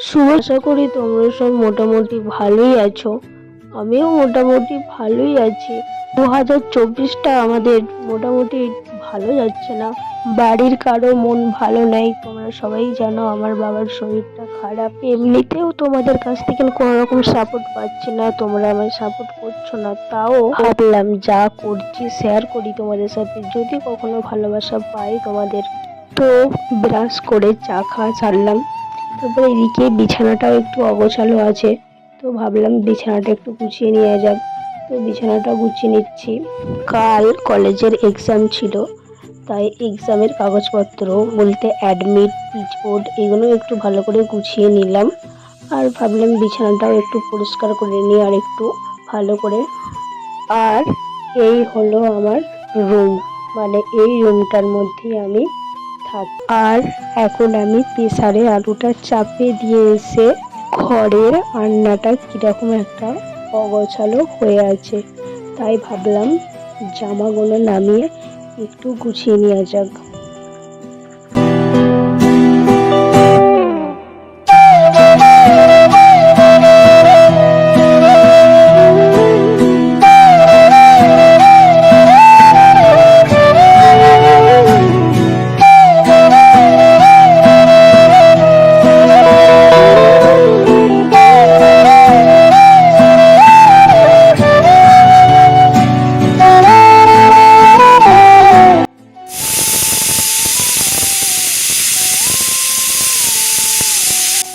শুভ। আশা করি তোমরা সব মোটামুটি ভালোই আছো। আমিও মোটামুটি ভালোই আছি। দু হাজার চব্বিশটা আমাদের মোটামুটি ভালো যাচ্ছে না। বাড়ির কারও মন ভালো নেই। তোমরা সবাই জানো আমার বাবার শরীরটা খারাপ। এমনিতেও তোমাদের কাছ থেকে কোনো রকম সাপোর্ট পাচ্ছি না। তোমরা আমায় সাপোর্ট করছ না। তাও ভাবলাম যা করছি শেয়ার করি তোমাদের সাথে। যদি কখনো ভালোবাসা পাই তোমাদের। তো ব্রাশ করে চা খাওয়া ছাড়লাম। তারপরে এদিকে বিছানাটাও একটু অগোছালো আছে। তো ভাবলাম বিছানাটা একটু গুছিয়ে নেওয়া যাক। তো বিছানাটা গুছিয়ে নিচ্ছি। কাল কলেজের এক্সাম ছিল, তাই এক্সামের কাগজপত্র বলতে অ্যাডমিট পিচবোর্ড এগুলো একটু ভালো করে গুছিয়ে নিলাম। আর ভাবলাম বিছানাটাও একটু পরিষ্কার করে নিই আর একটু ভালো করে। আর এই হলো আমার রুম মানে এই রুমটার মধ্যেই আমি থাকি। আর এখন আমি প্রেসারে আলুটা চাপে দিয়ে এসে ঘরের রান্নাটা কীরকম একটা অগোছালো হয়ে আছে, তাই ভাবলাম জামাগুলো নামিয়ে একটু গুছিয়ে নেওয়া যাক।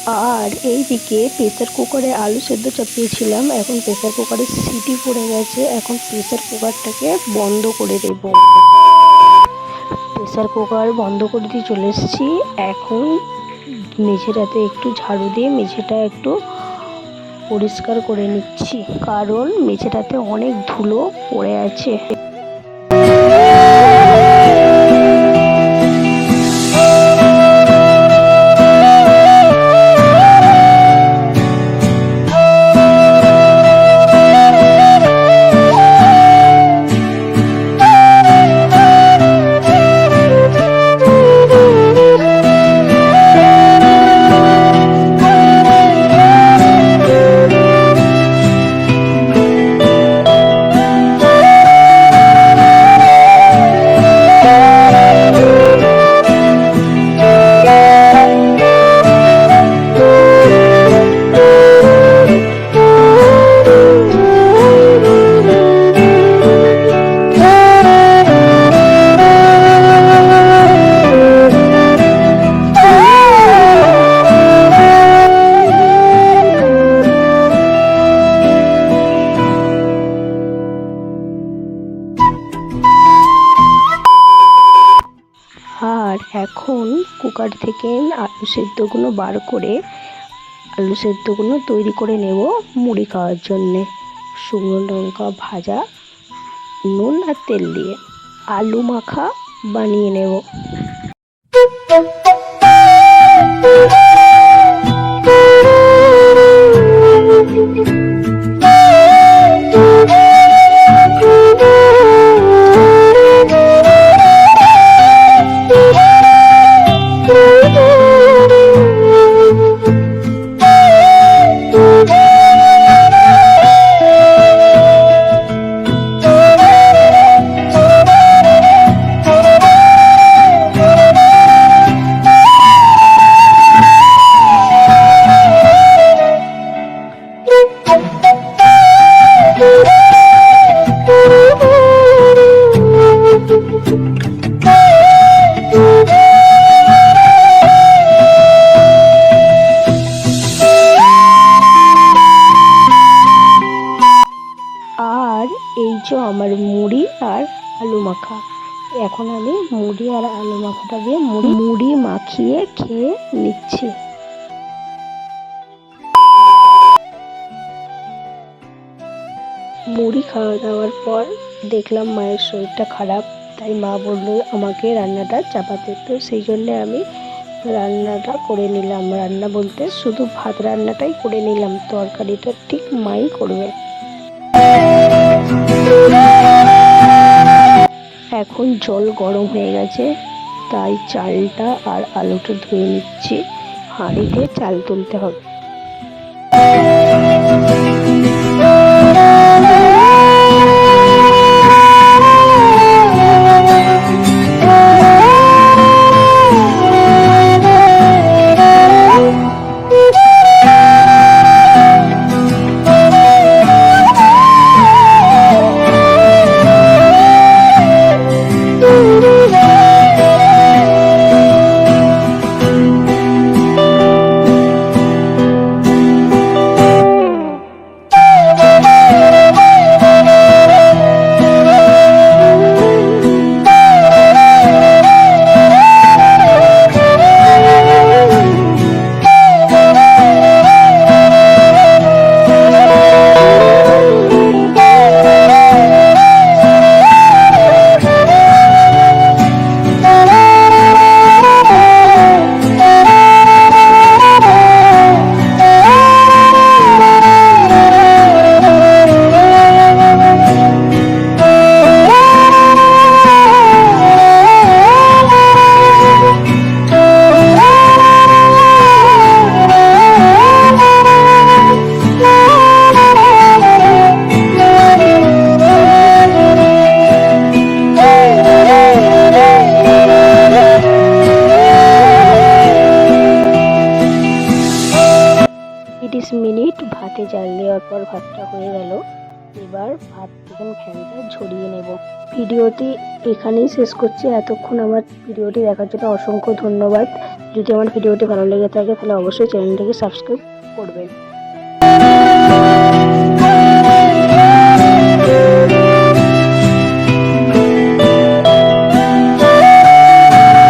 আর এইদিকে প্রেসার কুকারে আলু সেদ্ধ চাপিয়েছিলাম। এখন প্রেসার কুকারে সিটি পড়ে গেছে। এখন প্রেসার কুকারটাকে বন্ধ করে দেব। প্রেসার কুকার বন্ধ করে দিয়ে চলে এসেছি। এখন মেঝেটাতে একটু ঝাড়ু দিয়ে মেঝেটা একটু পরিষ্কার করে নিচ্ছি। কারণ মেঝেটাতে অনেক ধুলো পড়ে আছে। কুকার থেকে আলু সেদ্ধগুলো বার করে, আলু সেদ্ধগুলো তৈরি করে নেব মুড়ি খাওয়ার জন্যে। শুকনো লঙ্কা, ভাজা, নুন আর তেল দিয়ে। আলু মাখা বানিয়ে নেব। আর এই যে আমার মুড়ি আর আলু মাখা। এখন আমি মুড়ি আর আলু মাখাটা দিয়ে মুড়ি মুড়ি মাখিয়ে খেয়ে নিচ্ছি। মুড়ি খাওয়া দাওয়ার পর দেখলাম মায়ের শরীরটা খারাপ, তাই মা বলল আমাকে রান্নাটা চাপাতে। তো সেই জন্যে আমি রান্নাটা করে নিলাম। রান্না বলতে শুধু ভাত রান্নাটাই করে নিলাম, তরকারিটা ঠিক মাই করবে। এখন জল গরম হয়ে গেছে, তাই চালটা আর আলুটা ধুয়ে নিচ্ছি। হাঁড়িতে চাল তুলতে হবে। তিরিশ মিনিট ভাতে জাল দেওয়ার পর ভাতটা হয়ে গেল। এবার ভাত এবং ফ্যানটা ঝরিয়ে নেব। ভিডিওটি এখানেই শেষ করছি। এতক্ষণ আমার ভিডিওটি দেখার জন্য অসংখ্য ধন্যবাদ। যদি আমার ভিডিওটি ভালো লেগে থাকে, তাহলে অবশ্যই চ্যানেলটিকে সাবস্ক্রাইব করবেন।